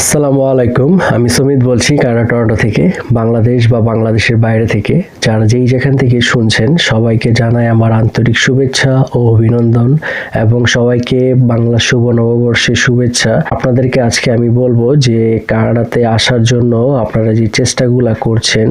আসসালামু আলাইকুম। আমি সুমিত বলছি কানাডা, টরন্টো থেকে। বাংলাদেশ বা বাংলাদেশের বাইরে থেকে। যারা যেই যেখান থেকে শুনছেন, সবাইকে জানাই আমার আন্তরিক শুভেচ্ছা ও অভিনন্দন এবং সবাইকে বাংলা শুভ নববর্ষের শুভেচ্ছা। আপনাদেরকে আজকে আমি বলব যে, কানাডাতে আসার জন্য আপনারা যে চেষ্টাগুলা করছেন,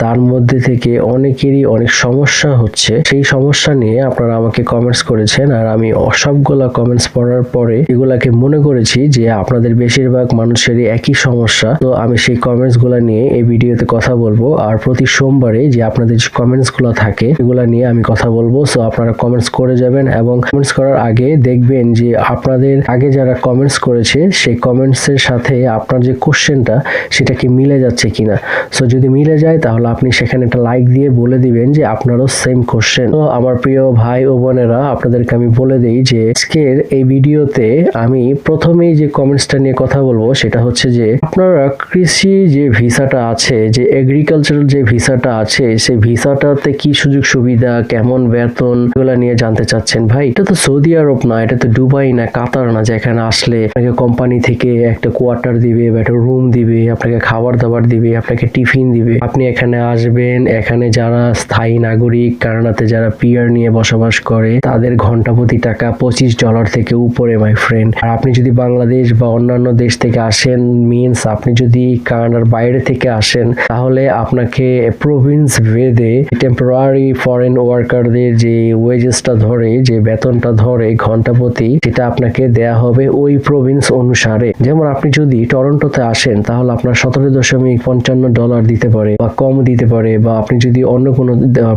তার মধ্যে থেকে অনেকেরই অনেক সমস্যা হচ্ছে। সেই সমস্যা নিয়ে আপনারা আমাকে কমেন্টস করেছেন আর আমি সবগুলা কমেন্টস পড়ার পরে এগুলাকে মনে করেছি যে, আপনাদের বেশিরভাগ মানুষেরই একই সমস্যা। তো আমি সেই কমেন্টসগুলা নিয়ে এই ভিডিওতে কথা বলব। আর প্রতি সোমবারে যে আপনাদের যে কমেন্টসগুলো থাকে, এগুলা নিয়ে আমি কথা বলব। সো আপনারা কমেন্টস করে যাবেন এবং কমেন্টস করার আগে দেখবেন যে আপনাদের, আগে যারা কমেন্টস করেছে, সেই কমেন্টসের সাথে আপনার যে কোশ্চেনটা সেটা কি মিলে যাচ্ছে কিনা? সো যদি মিলে যায়, তাহলে আপনি সেখানে একটা লাইক দিয়ে বলে দিবেন যে আপনারও সেম কোশ্চেন তো আমার প্রিয় ভাই ও বোনেরা, আপনাদেরকে আমি বলে দিই যে আজকের এই ভিডিওতে আমি প্রথমেই যে কমেন্টসটা নিয়ে কথা বলব, সেটা হচ্ছে যে আপনারা কৃষি যে ভিসাটা আছে, যে এগ্রিকালচারাল যে ভিসাটা আছে, সেই ভিসাটাতে কি সুযোগ সুবিধা, কেমন বেতন, এগুলো নিয়ে জানতে চাচ্ছেন ভাই? এটা তো সৌদি আরব না, এটা তো দুবাই না, কাতার না, যেখানে আসলে আপনাকে কোম্পানি থেকে একটা কোয়ার্টার দিবে বা একটা রুম দিবে, আপনাকে খাবার দাবার দিবে, আপনাকে টিফিন দিবে। আপনি এখানে আসবেন, এখানে যারা স্থায়ী নাগরিক কানাডাতে যারা পিয়ার নিয়ে বসবাস করে, তাদের ঘণ্টা প্রতি টাকা পঁচিশ ডলার থেকে উপরে মাই ফ্রেন্ড আর আপনি যদি বাংলাদেশ বা অন্যান্য দেশ থেকে আসেন মিনস আপনি যদি কানাডার বাইরে থেকে আসেন তাহলে আপনাকে প্রভিন্স ভেদে টেম্পোরারি ফরেন ওয়ার্কারদের যে ওয়েজেসটা ধরে যে বেতনটা ধরে ঘণ্টা প্রতি সেটা আপনাকে দেয়া হবে ওই প্রভিন্স অনুসারে। যেমন আপনি যদি টরন্টোতে আসেন তাহলে আপনার সতেরো দশমিক পঞ্চান্ন ডলার দিতে পারে বা কম দিতে পারে বা আপনি যদি অন্য কোনো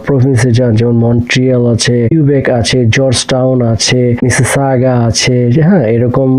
প্রভিন্সে যান যেমন মন্ট্রিয়াল আছে কিউবেক আছে জর্জ টাউন আছে মিসিসাগা আছে হ্যাঁ এরকম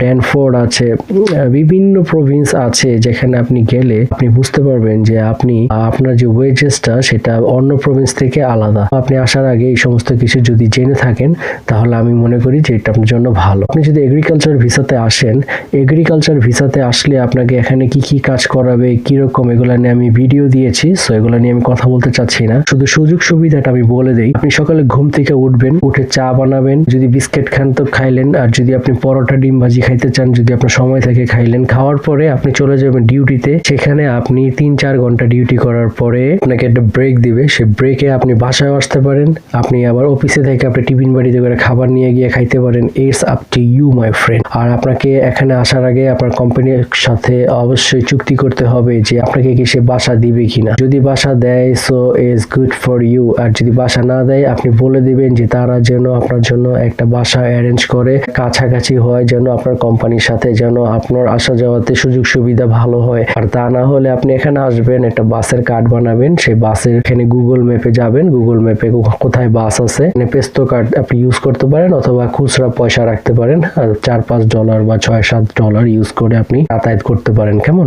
ড্যানফোর্ড আছে আহ, বিভিন্ন প্রভিন্স আছে যেখানে আপনি গেলে আপনি বুঝতে পারবেন যে আপনি, আপনার যে ওয়েজেসটা সেটা অন্য প্রভিন্স থেকে আলাদা। আপনি আসার আগে এই সমস্ত কিছু যদি জেনে থাকেন, তাহলে আমি মনে করি যে এটা আপনার জন্য ভালো। আপনি যদি এগ্রিকালচার ভিসাতে আসেন এগ্রিকালচার ভিসাতে আসলে আপনাকে এখানে কি কি কাজ করাবে কীরকম এগুলা নিয়ে আমি ভিডিও দিয়েছি সো এগুলা নিয়ে আমি কথা বলতে চাচ্ছি না। শুধু সুযোগ সুবিধাটা আমি বলে দেই, আপনি সকালে ঘুম থেকে উঠবেন, উঠে চা বানাবেন, যদি বিস্কিট খান তো খাইলেন, আর যদি আপনি পরোটা, ডিম ভাজি খাইতে চান, যদি আপনার সময় থাকে খাইলেন খাওয়ার পরে আপনি চলে যাবেন ডিউটিতে সেখানে আপনি তিন চার ঘণ্টা ডিউটি করার পরে আপনাকে একটা ব্রেক দিবে। সে ব্রেকে আপনি বাসায় আসতে পারেন। আপনি আবার অফিসে থেকে আপনি টিফিন বাড়িতে করে খাবার নিয়ে গিয়ে খাইতে পারেন। It's up to you my friend আর আপনাকে এখানে আসার আগে আপনার কোম্পানির সাথে অবশ্যই চুক্তি করতে হবে যে আপনাকে কি সে বাসা দিবে কিনা। যদি বাসা দেয় so is good for you আর যদি বাসা না দেয়, আপনি বলে দিবেন যে তারা যেন আপনার জন্য একটা বাসা অ্যারেঞ্জ করে, কাছাকাছি হয়, যেন আপনার কোম্পানির সাথে, যেন আপনার আসা যাওয়াতে সুযোগ সুবিধা ভালো হয়। আর তা না হলে আপনি এখানে আসবেন, একটা বাসের কার্ড বানাবেন, সেই বাসের এখানে গুগল ম্যাপে যাবেন। গুগল ম্যাপে কোথায় বাস আছে মানে পেস্তো কার্ড আপনি ইউজ করতে পারেন অথবা খুচরা পয়সা রাখতে পারেন। চার পাঁচ ডলার বা ছয় সাত ডলার ইউজ করে আপনি যাতায়াত করতে পারেন, কেমন?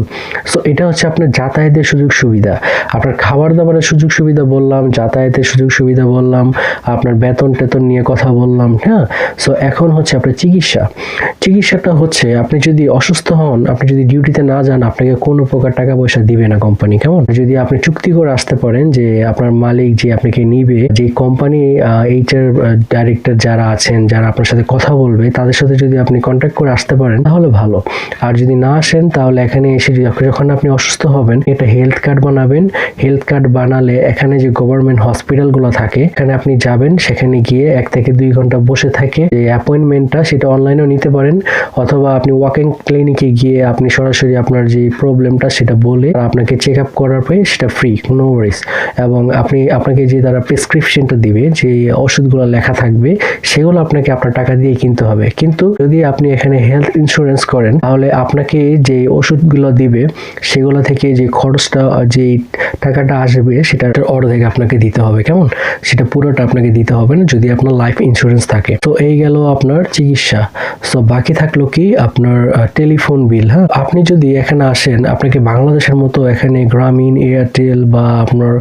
সো এটা হচ্ছে আপনার যাতায়াতের সুযোগ সুবিধা। আপনার খাবার দাবারের সুযোগ সুবিধা বললাম, যাতায়াতের সুযোগ সুবিধা বললাম, আপনার বেতন টেতন নিয়ে কথা বললাম হ্যাঁ? সো এখন হচ্ছে আপনার চিকিৎসা। চিকিৎসাটা হচ্ছে আপনি যদি অসুস্থ হন আপনি যদি ডিউটিতে না যান, আপনাকে কোনো প্রকার টাকা পয়সা দিবে না কোম্পানি কেমন? যদি আপনি চুক্তি করে আসতে পারেন যে আপনার মালিক যে আপনাকে নিবে, যে কোম্পানি এইচআর ডাইরেক্টর যারা আছেন, যারা আপনার সাথে কথা বলবে, তাদের সাথে যদি আপনি কন্ট্যাক্ট করে আসতে পারেন, তাহলে ভালো। আর যদি না আসেন, তাহলে এখানে এসে যখন- যখন আপনি অসুস্থ হবেন, এটা হেলথ কার্ড বানাবেন। হেলথ কার্ড বানালে এখানে যে গভর্নমেন্ট হসপিটালগুলো থাকে, এখানে আপনি যাবেন, সেখানে গিয়ে এক থেকে দুই ঘণ্টা বসে থাকে যে অ্যাপয়েন্টমেন্টটা সেটা অনলাইনেও নিতে পারেন। অথবা আপনি ওয়াকিং ক্লিনিকে গিয়ে আপনি সরাসরি আপনার যে প্রবলেমটা সেটা বলে আপনাকে চেক আপ করার পরে সেটা ফ্রি কোনো ওয়ারিস এবং আপনি, আপনাকে যে তারা প্রেসক্রিপশনটা দিবে, যে ওষুধগুলো লেখা থাকবে, সেগুলো আপনাকে আপনার টাকা দিয়ে কিনতে হবে। কিন্তু যদি আপনি এখানে হেলথ ইন্স্যুরেন্স করেন, তাহলে আপনাকে যে ওষুধগুলো দিবে, সেগুলো থেকে যে খরচটা, যে টাকাটা আসবে সেটা অর্ধেক আপনাকে দিতে হবে। কেমন? সেটা পুরোটা আপনাকে দিতে হবে না, যদি আপনার লাইফ ইন্স্যুরেন্স থাকে। তো এই গেল আপনার চিকিৎসা। সো বাকি থাকল কি? আপনার টেলিফোন বিল হ্যাঁ? আপনি যদি এখানে আসেন, আপনাকে বাংলাদেশের মতো এখানে গ্রামীণ, এয়ারটেল বা আপনার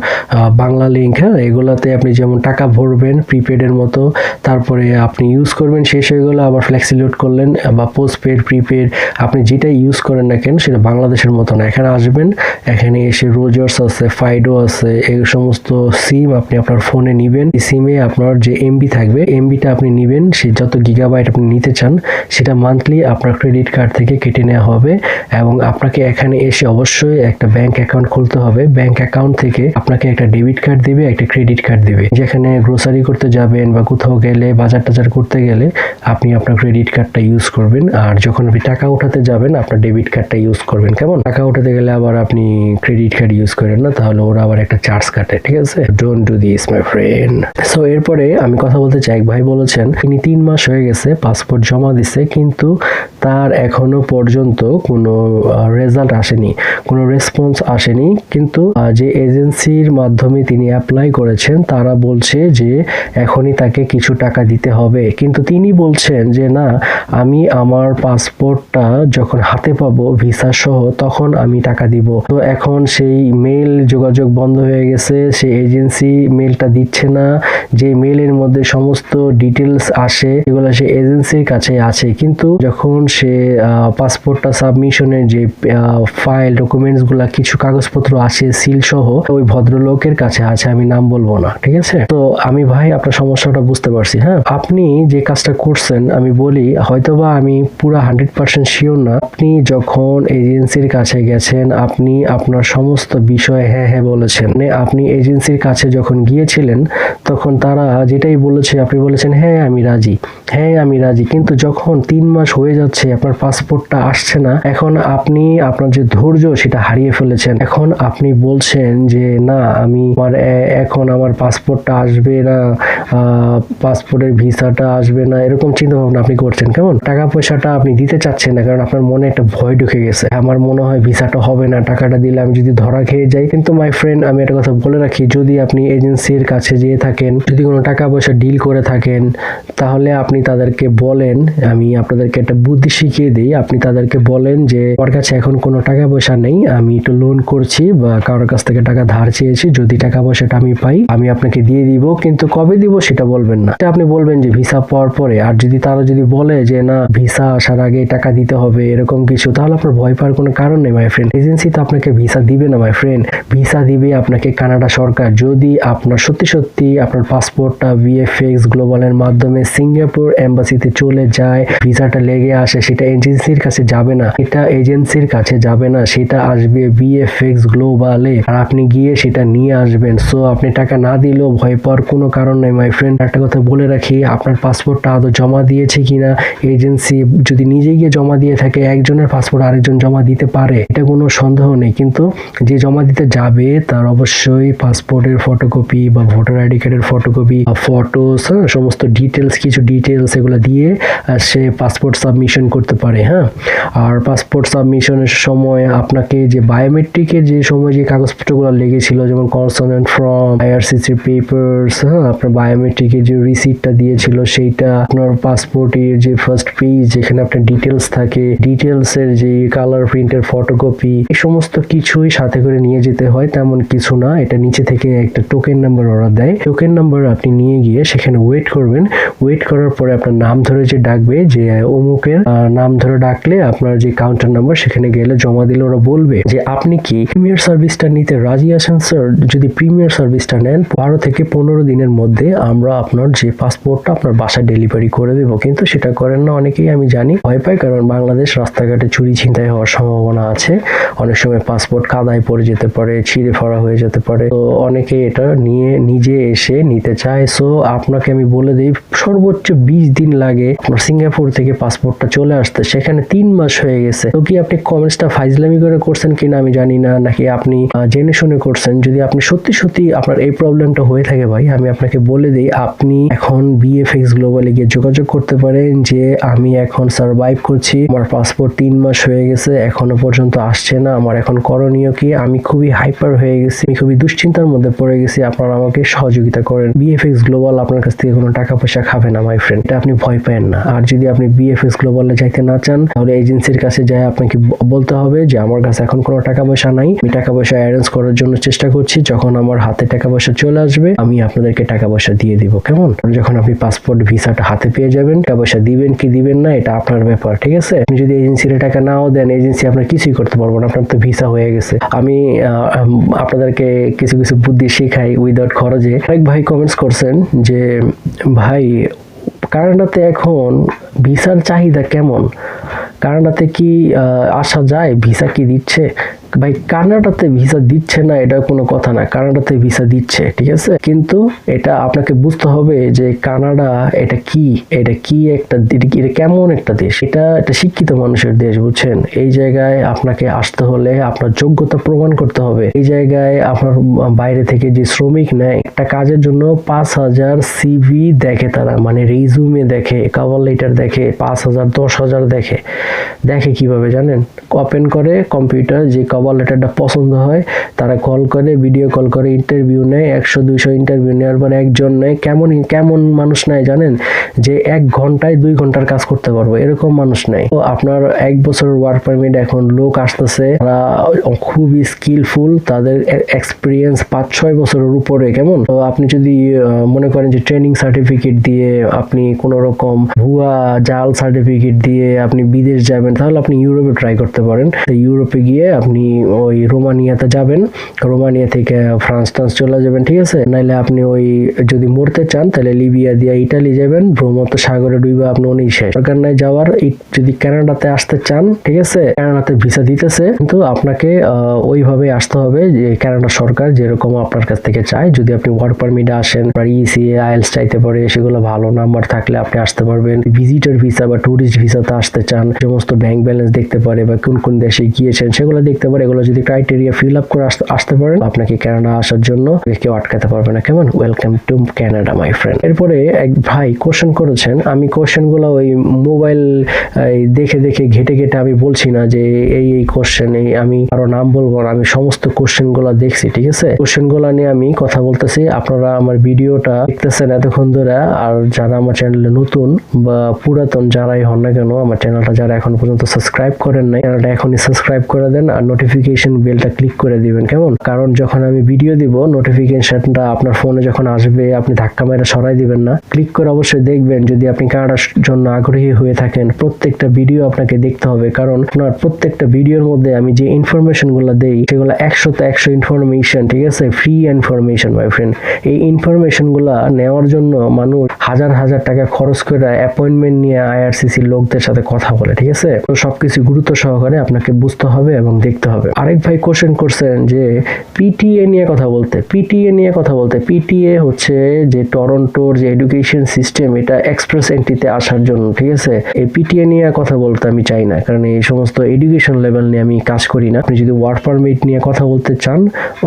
বাংলা লিঙ্ক হ্যাঁ? এগুলাতে আপনি যেমন টাকা ভরবেন প্রিপেডের মতো, তারপরে আপনি ইউজ করবেন, শেষ হয়ে গেলে, আবার ফ্লেক্সিলোড করলেন, বা পোস্টপেড প্রিপেড আপনি যেটা ইউজ করেন না কেন, সেটা বাংলাদেশের মতো না। এখানে আসবেন, এখানে এসে রোজার্স আছে ফাইডো আছে, এই সমস্ত সিম আপনি আপনার ফোনে নিবেন। এই সিমে আপনার যে এমবি থাকবে এমবিটা আপনি নিবেন, সে যত গিগাবাইট আপনি নিতে চান, সেটা মান্থলি আপনার ক্রেডিট কার্ড থেকে কেটে নেওয়া নেওয়া হবে এবং আপনাকে এখানে এসে অবশ্যই একটা ব্যাংক অ্যাকাউন্ট খুলতে হবে। ব্যাংক অ্যাকাউন্ট থেকে আপনাকে একটা ডেবিট কার্ড দিবে, একটা ক্রেডিট কার্ড দিবে। যেখানে গ্রোসারি করতে যাবেন বা কোথাও গেলে, বাজার টাজার করতে গেলে আপনি আপনার ক্রেডিট কার্ডটা ইউজ করবেন। আর যখন আপনি টাকা উঠাতে যাবেন, আপনার ডেবিট কার্ডটা ইউজ করবেন। কেমন? টাকা উঠাতে গেলে আবার আপনি ক্রেডিট কার্ড ইউজ করেন না, তাহলে ওরা আবার একটা চার্জ কাটে, ঠিক আছে? Don't do this my friend so এরপরে আমি কথা বলতে চাই, এক ভাই বলেছেন, তিনি তিন মাস হয়ে গেছে পাসপোর্ট জমা দিছে, কিন্তু তার এখনও পর্যন্ত কোনো রেজাল্ট আসেনি। কোনো রেসপন্স আসেনি। কিন্তু যে এজেন্সির মাধ্যমে তিনি অ্যাপ্লাই করেছেন, তারা বলছে যে এখনই তাকে কিছু টাকা দিতে হবে। কিন্তু তিনি বলছেন যে, না, আমি আমার পাসপোর্টটা যখন হাতে পাবো ভিসা সহ, তখন আমি টাকা দিব। তো এখন সেই মেল যোগাযোগ বন্ধ হয়ে গেছে। সেই এজেন্সি মেলটা দিচ্ছে না। যে মেলের মধ্যে সমস্ত ডিটেলস আসে, এগুলো সে এজেন্সির কাছে আছে। কিন্তু যখন সে পাসপোর্টটা সাবমিশনের যে ফাইল ডকুমেন্টসগুলা কিছু কাগজপত্র আছে সিল সহ, ওই ভদ্রলোকের কাছে আছে, আমি নাম বলব না, ঠিক আছে? তো আমি ভাই, আপনার সমস্যাটা বুঝতে পারছি হ্যাঁ? আপনি যে কাজটা করছেন, আমি বলি, হয়তোবা আমি পুরো হান্ড্রেড পার্সেন্ট শিওর না, আপনি যখন এজেন্সির কাছে গেছেন, আপনি আপনার সমস্ত বিষয় হ্যাঁ হ্যাঁ বলেছেন। মানে আপনি এজেন্সির কাছে যখন গিয়েছিলেন, তখন তারা যেটাই বলেছে, আপনি বলেছেন হ্যাঁ আমি রাজি। হ্যাঁ আমি রাজি। কিন্তু যখন তিন মাস হয়ে যাচ্ছে আপনার পাসপোর্টটা আসছে না। এখন আপনি আপনার যে ধৈর্য সেটা হারিয়ে ফেলেছেন। এখন আপনি বলছেন যে, না, আমি আমার এখন আমার পাসপোর্টটা আসবে না পাসপোর্টের ভিসাটা আসবে না। এরকম চিন্তা ভাবনা আপনি করছেন। কেমন? টাকা পয়সাটা আপনি দিতে চাচ্ছেন না, কারণ আপনার মনে একটা ভয় ঢুকে গেছে। আমার মনে হয় ভিসাটা হবে না, টাকাটা দিলে আমি যদি ধরা খেয়ে যাই। কিন্তু মাই ফ্রেন্ড আমি একটা কথা বলে রাখি, যদি আপনি এজেন্সির কাছে যেয়ে থাকেন, যদি কোনো টাকা পয়সা ডিল করে থাকেন, তাহলে আপনি তাদেরকে বলেন, আমি আপনাদেরকে একটা বুদ্ধি শিখিয়ে দিই। আপনি তাদেরকে বলেন যে, আমার কাছে এখন কোনো টাকা পয়সা নেই, আমি একটু লোন করছি, বা কারোর কাছ থেকে টাকা ধার চেয়েছি, যদি টাকা পয়সাটা আমি পাই, আমি আপনাকে দিয়ে দিব। কিন্তু কবে দিব সেটা বলবেন না। আপনি বলবেন যে, ভিসা পাওয়ার পরে। আর যদি তারা যদি বলে যে, না, ভিসা আসার আগে টাকা দিতে হবে, এরকম কিছু, তাহলে আপনার ভয় পাওয়ার কোনো কারণ নেই মাই ফ্রেন্ড এজেন্সি তো আপনাকে ভিসা দিবে না মাই ফ্রেন্ড ভিসা দিবে আপনাকে কানাডা সরকার। যদি আপনার, সত্যি সত্যি আপনার পাসপোর্টটা ভিএফএক্স গ্লোবালের মাধ্যমে সিঙ্গাপুর এম্বাসিতে চলে যায়, ভিসাটা লেগে আসে, সেটা এজেন্সির কাছে যাবে না। এটা এজেন্সির কাছে যাবে না, সেটা আসবে ভিএফএক্স গ্লোবালে আর আপনি গিয়ে সেটা নিয়ে আসবেন। সো আপনি টাকা না দিলেও ভয় পাওয়ার কোনো কারণ নেই মাই ফ্রেন্ড একটা কথা বলে রাখি, আপনার পাসপোর্টটা আদৌ জমা দিয়েছে কিনা? এজেন্সি যদি নিজে গিয়ে জমা দিয়ে থাকে, একজনের পাসপোর্ট আরেকজন জমা দিতে পারে, এটা কোনো সন্দেহ নেই। কিন্তু যে জমা দিতে যাবে, তার অবশ্যই পাসপোর্টের ফটোকপি বা ভোটার আইডি কার্ডের ফটোকপি বা ফটোস সমস্ত ডিটেলস কিছু ডিটেলস এগুলো দিয়ে সে পাসপোর্ট সাবমিশন করতে পারে হ্যাঁ? আর পাসপোর্ট সাবমিশনের সময় আপনাকে যে বায়োমেট্রিকের যে সময় যে কাগজপত্রগুলো লেগেছিল, যেমন কনসোনেন্ট ফর্ম আইআরসিসি পেপার্স হ্যাঁ? আপনার বায়োমেট্রিকের যে রিসিপ্টটা দিয়েছিল, সেইটা আপনার পাসপোর্টের যে ফার্স্ট পেজ যেখানে আপনার ডিটেলস থাকে ডিটেলসের যে কালার প্রিন্টের ফটোকপি এই সমস্ত কিছুই সাথে করে নিয়ে যেতে হয়, তেমন কিছু না। এটা নিচে থেকে একটা টোকেন নাম্বার ওরা দেয়। টোকেন নাম্বার আপনি নিয়ে গিয়ে সেখানে ওয়েট করবেন। ওয়েট করার পরে আপনার নাম ধরে যে ডাকবে যে অমুকের নাম ধরে ডাকলে আপনার যে কাউন্টার নাম্বার সেখানে গেলে জমা দিলে ওরা বলবে যে, আপনি কি প্রিমিয়ার সার্ভিসটা নিতে রাজি আছেন স্যার যদি প্রিমিয়ার সার্ভিসটা নেন, বারো থেকে পনেরো দিনের মধ্যে আমরা আপনার যে পাসপোর্টটা আপনার বাসায় ডেলিভারি করে দেবো। কিন্তু সেটা করেন না অনেকেই, আমি জানি, ভয় পাই কারণ বাংলাদেশ রাস্তাঘাটে চুরি ছিনতাই হওয়ার সম্ভাবনা আছে। অনেক সময় পাসপোর্ট কাদায় পড়ে যেতে পারে, ছিঁড়ে ফড়া হয়ে যেতে পারে। তো অনেকে এটা নিয়ে নিজে এসে নিতে চায়। সো আপনাকে আমি বলে দিই, সর্বোচ্চ বিশ দিন লাগে আপনার সিঙ্গাপুর থেকে পাসপোর্টটা চলে আসতে। সেখানে তিন মাস হয়ে গেছে। তো কি আপনি কমেন্টসটা ফাইজলামি করে করছেন কিনা আমি জানি না, নাকি আপনি জেনে শুনে করছেন? যদি আপনি সত্যি সত্যি আপনার এই প্রবলেমটা হয়ে থাকে ভাই, আমি আপনাকে বলে দিই, আপনি এখন বিএফএক্স গ্লোবালে গিয়ে যোগাযোগ করতে পারেন যে, আমি এখন সার্ভাইভ করছি, আমার পাসপোর্ট তিন মাস হয়ে গেছে, এখনও পর্যন্ত আসছে না, আমার এখন করণীয় কি? আমি খুবই হাইপার হয়ে গেছি, আমি খুবই দুশ্চিন্তার মধ্যে পড়ে গেছি, আপনারা আমাকে সহযোগিতা করেন। বিএফএক্স গ্লোবাল আপনার কাছ থেকে কোনো টাকা পয়সা খাবে না মাই ফ্রেন্ড এটা আপনি ভয় পেন না। আর যদি আপনি বিএফএক্স গ্লোবালে যাইতে না চান, তাহলে এজেন্সির কাছে যায় আপনাকে বলতে হবে যে আমার কাছে এখন কোনো টাকা পয়সা নাই। আমি টাকা পয়সা অ্যারেঞ্জ করার জন্য চেষ্টা করছি। যখন আমার হাতে টাকা পয়সা চলে আসবে, আমি আপনাদেরকে টাকা পয়সা দিয়ে দিব। কেমন? যখন আপনি পাসপোর্ট ভিসাটা হাতে পেয়ে যাবেন টাকা পয়সা দিবেন কি দিবেন না, এটা আপনার ব্যাপার, ঠিক আছে? আপনি যদি এজেন্সির টাকা নাও দেন, এজেন্সি আপনার কিছুই করতে পারব না। আপনার তো ভিসা হয়ে গেছে। আমি আপনাদেরকে কিছু কিছু বুদ্ধি শেখাই উইদাউট খরচে। অনেক ভাই কমেন্টস করছেন যে, ভাই কানাডাতে এখন ভিসার চাহিদা কেমন? কানাডাতে কি আসা যায়? ভিসা কি দিচ্ছে? ভাই, কানাডাতে ভিসা দিচ্ছে না, এটা কোনো কথা না। কানাডাতে ভিসা দিচ্ছে, ঠিক আছে? কিন্তু এটা আপনাকে বুঝতে হবে যে কানাডা এটা কি? এটা কি একটা এটা কেমন একটা দেশ? এটা একটা শিক্ষিত মানুষের দেশ, বুঝছেন? এই জায়গায় আপনাকে আসতে হলে আপনার যোগ্যতা প্রমাণ করতে হবে। এই জায়গায় আপনার বাইরে থেকে যে শ্রমিক নেয়, একটা কাজের জন্য পাঁচ হাজার সিভি দেখে তারা মানে রেজুমে দেখে কভার লেটার দেখে, পাঁচ হাজার, দশ হাজার দেখে। দেখে কীভাবে জানেন? ওপেন করে কম্পিউটার যে কভার লেটারটা পছন্দ হয়, তারা কল করে ভিডিও কল করে ইন্টারভিউ নেয়, একশো, দুইশো ইন্টারভিউ নেওয়ার পর একজন নেয়, কেমন কেমন মানুষ নেয় জানেন? যে এক ঘন্টায় দুই ঘণ্টার কাজ করতে পারব, এরকম মানুষ নেই তো আপনার এক বছর ওয়ার্ক পারমিট এখন লোক আসতেছে, তারা খুবই স্কিলফুল তাদের এক্সপিরিয়েন্স পাঁচ, ছয় বছরের উপরে কেমন? তো আপনি যদি মনে করেন যে ট্রেনিং সার্টিফিকেট দিয়ে আপনি কোনো রকম ভুয়া জাল সার্টিফিকেট দিয়ে আপনি বিদেশ যাবেন, তাহলে আপনি ইউরোপে ট্রাই করতে পারেন। ইউরোপে গিয়ে আপনি ওই রোমানিয়াতে যাবেন। রোমানিয়া থেকে ফ্রান্স টান্স চলে যাবেন, ঠিক আছে? নাইলে আপনি ওই যদি মরতে চান, তাহলে লিবিয়া দিয়ে ইটালি যাবেন। ভ্রমন্ত সাগরে ডুবে আপনি উনি শেষ। দরকার নাই যাওয়ার। যদি কানাডাতে আসতে চান, ঠিক আছে? কানাডাতে ভিসা দিতেছে, কিন্তু আপনাকে ওইভাবে আসতে হবে যে কানাডা সরকার যেরকম আপনার কাছ থেকে চায়। যদি আপনি ওয়ার্ক পারমিটে আসেন আপনার ইসিএ আইএলস চাইতে পারে, সেগুলো ভালো নাম্বার থাকলে আপনি আসতে পারবেন। ভিজিটর ভিসা বা ট্যুরিস্ট ভিসাতে আসতে চান সমস্ত ব্যাংক ব্যালেন্স দেখতে পারে বা কোন কোন দেশে গিয়েছেন, সেগুলো দেখতে পারে এগুলো যদি ক্রাইটেরিয়া ফিল আপ করে আসতে- পারেন, আপনাকে কানাডা আসার জন্য কেউ আটকাতে পারবে না। কেমন? Welcome to Canada my friend এরপরে এক ভাই কোশ্চেন করেছেন, আমি কোশ্চেনগুলো ওই মোবাইল দেখে দেখে ঘেটে ঘেটে আমি বলছি না যে এই এই কোশ্চেন এই আমি আরও নাম বলব না, আমি সমস্ত কোশ্চেনগুলো দেখছি, ঠিক আছে? কোশ্চেনগুলো নিয়ে আমি কথা বলতেছি। আপনারা আমার ভিডিওটা দেখতেছেন এতক্ষণ ধরে, আর যারা আমার চ্যানেলে নতুন বা পুরাতন যারাই হন না কেন, আমার চ্যানেলটা যারা এখন পর্যন্ত সাবস্ক্রাইব করেন নাই চ্যানেলটা এখনই সাবস্ক্রাইব করে দেন, আর নোটিফিকেশন বেলটা ক্লিক করে দিবেন, কেমন? কারণ যখন আমি ভিডিও দিব নোটিফিকেশনটা আপনার ফোনে যখন আসবে, আপনি ধাক্কা মেরে সরাই দিবেন না। ক্লিক করে অবশ্যই দেখবেন, যদি আপনি কানাডার জন্য আগ্রহী হয়ে থাকেন, প্রত্যেকটা ভিডিও আপনাকে দেখতে হবে। কারণ আপনার প্রত্যেকটা ভিডিওর মধ্যে আমি যে ইনফরমেশনগুলো দেই, সেগুলো একশোতে একশো ইনফরমেশন ঠিক আছে? ফ্রি ইনফরমেশন মাই ফ্রেন্ড এই ইনফরমেশনগুলা নেওয়ার জন্য মানুষ হাজার হাজার টাকা খরচ করে অ্যাপয়েন্টমেন্ট নিয়ে আইআরসিসি লোকদের সাথে কথা বলে, ঠিক আছে? তো সবকিছু গুরুত্ব সহকারে আপনাকে বুঝতে হবে এবং দেখতে হবে আরেক ভাই কোশ্চেন করছেন যে পিটিএ নিয়ে কথা বলতে পিটিএ নিয়ে কথা বলতে পিটিএ হচ্ছে যে টরন্টোর যে এডুকেশন সিস্টেম এটা এক্সপ্রেস এন্ট্রিতে আসার জন্য, ঠিক আছে? এই পিটিএ নিয়ে কথা বলতে আমি চাই না, কারণ এই সমস্ত এডুকেশন লেভেল নিয়ে আমি কাজ করি না। আপনি যদি ওয়ার্ক পারমিট নিয়ে কথা বলতে চান,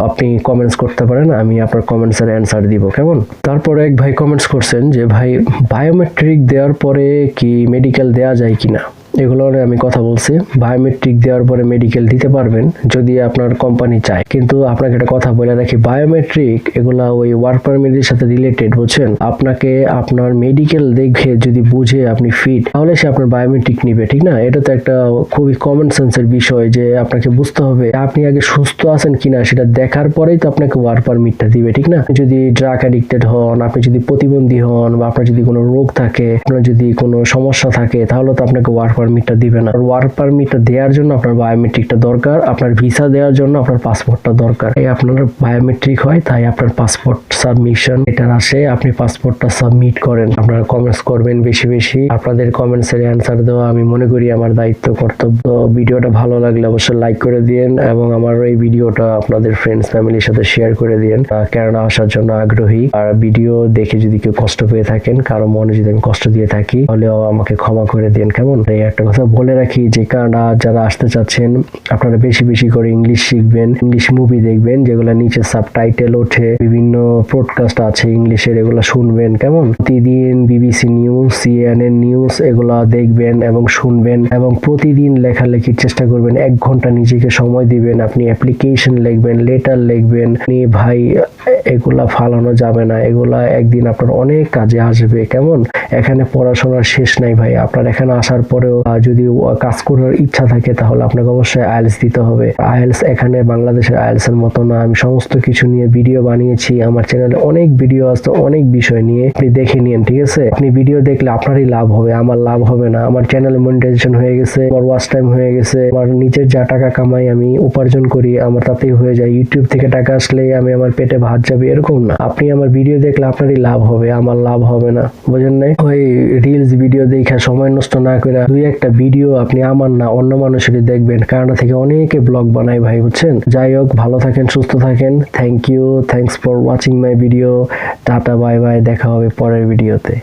আপনি কমেন্টস করতে পারেন, আমি আপনার কমেন্টস এর অ্যান্সার দিব, কেমন? তারপরে এক ভাই কমেন্টস করছেন যে, ভাই বায়োমেট্রিক দেওয়ার পরে কি মেডিকেল দেওয়া যায় কিনা? এগুলো আমি কথা বলছি। বায়োমেট্রিক দেওয়ার পরে মেডিকেল দিতে পারবেন, যদি আপনার কোম্পানি চায়। কিন্তু আপনাকে একটা কথা বলে রাখি বায়োমেট্রিক এগুলা ওই ওয়ার্ক পারমিটের সাথে রিলেটেড বুঝছেন? আপনাকে আপনার মেডিকেল দেখে যদি বুঝে আপনি ফিট তাহলে সে আপনার বায়োমেট্রিক নিবে, ঠিক না? এটা তো একটা খুবই কমন সেন্সের বিষয় যে আপনাকে বুঝতে হবে, আপনি আগে সুস্থ আছেন কিনা সেটা দেখার পরেই তো আপনাকে ওয়ার্ক পারমিটটা দিবে, ঠিক না? যদি ড্রাগ অ্যাডিক্টেড হন, আপনি যদি প্রতিবন্ধী হন বা আপনার যদি কোনো রোগ থাকে, আপনার যদি কোনো সমস্যা থাকে, তাহলে তো আপনাকে ওয়ার্ক পারমিটটা দিবে না। ওয়ার্ক পারমিটটা দেওয়ার জন্য আপনার বায়োমেট্রিকটা দরকার, আপনার ভিসা দেওয়ার জন্য আপনার পাসপোর্টটা দরকার। এই আপনার বায়োমেট্রিক হয়, তাই আপনার পাসপোর্ট সাবমিশন এটা আসে, আপনি পাসপোর্টটা সাবমিট করেন। আপনারা কমেন্টস করবেন বেশি বেশি। আপনাদের কমেন্টস এর অ্যান্সার দেওয়া আমি মনে করি আমার দায়িত্ব, কর্তব্য। ভিডিওটা ভালো লাগলে অবশ্যই লাইক করে দিন এবং আমার এই ভিডিওটা আপনাদের ফ্রেন্ডস ফ্যামিলির সাথে শেয়ার করে দিন কেননা আসার জন্য আগ্রহী। আর ভিডিও দেখে যদি কেউ কষ্ট পেয়ে থাকেন, কারও মনে যদি আমি কষ্ট দিয়ে থাকি, তাহলেও আমাকে ক্ষমা করে দিন কেমন? এই একটা কথা বলে রাখি যে কানাডা যারা আসতে চাচ্ছেন, আপনারা বেশি বেশি করে ইংলিশ শিখবেন ইংলিশ মুভি দেখবেন, যেগুলো নিচে সাবটাইটেল ওঠে, বিভিন্ন পডকাস্ট আছে ইংলিশের এগুলো শুনবেন, কেমন? প্রতিদিন বিবিসি নিউজ সিএনএন নিউজ এগুলা দেখবেন এবং শুনবেন এবং প্রতিদিন লেখালেখির চেষ্টা করবেন। এক ঘণ্টা নিজেকে সময় দিবেন, আপনি অ্যাপ্লিকেশন লিখবেন লেটার লিখবেন, আপনি ভাই, এগুলা ফালানো যাবে না, এগুলা একদিন আপনার অনেক কাজে আসবে, কেমন? এখানে পড়াশোনার শেষ নাই ভাই, আপনার এখানে আসার পরেও যদি কাজ করার ইচ্ছা থাকে, তাহলে আপনাকে অবশ্যই আইএলস দিতে হবে। আইএলস এখানে বাংলাদেশের আইএলস এর মতো না। আমি সমস্ত কিছু নিয়ে ভিডিও বানিয়েছি। আমার চ্যানেলে অনেক ভিডিও আছে, অনেক বিষয় নিয়ে। আপনি দেখে নিন, ঠিক আছে? আপনি ভিডিও দেখলে আপনারই লাভ হবে, আমার লাভ হবে না। আমার চ্যানেলে মনিটাইজেশন হয়ে গেছে, আমার ওয়াচ টাইম হয়ে গেছে। আমার নিজের যা টাকা কামাই আমি উপার্জন করি, আমার তাতেই হয়ে যায়। ইউটিউব থেকে টাকা আসলে আমি আমার পেটে ভাত যাবে, এরকম না। আপনি আমার ভিডিও দেখলে আপনারই লাভ হবে, আমার লাভ হবে না। বুঝেন নাই? ওই রিলস ভিডিও দেখে, সময় নষ্ট না করে দুই একটা ভিডিও আপনি আমার না অন্য মানুষেরই দেখবেন কানাডা থেকে অনেকে ব্লগ বানায় ভাই, বুঝছেন? যাই হোক, ভালো থাকেন, সুস্থ থাকেন। Thank you thanks for watching my video tata bye bye দেখা হবে পরের ভিডিওতে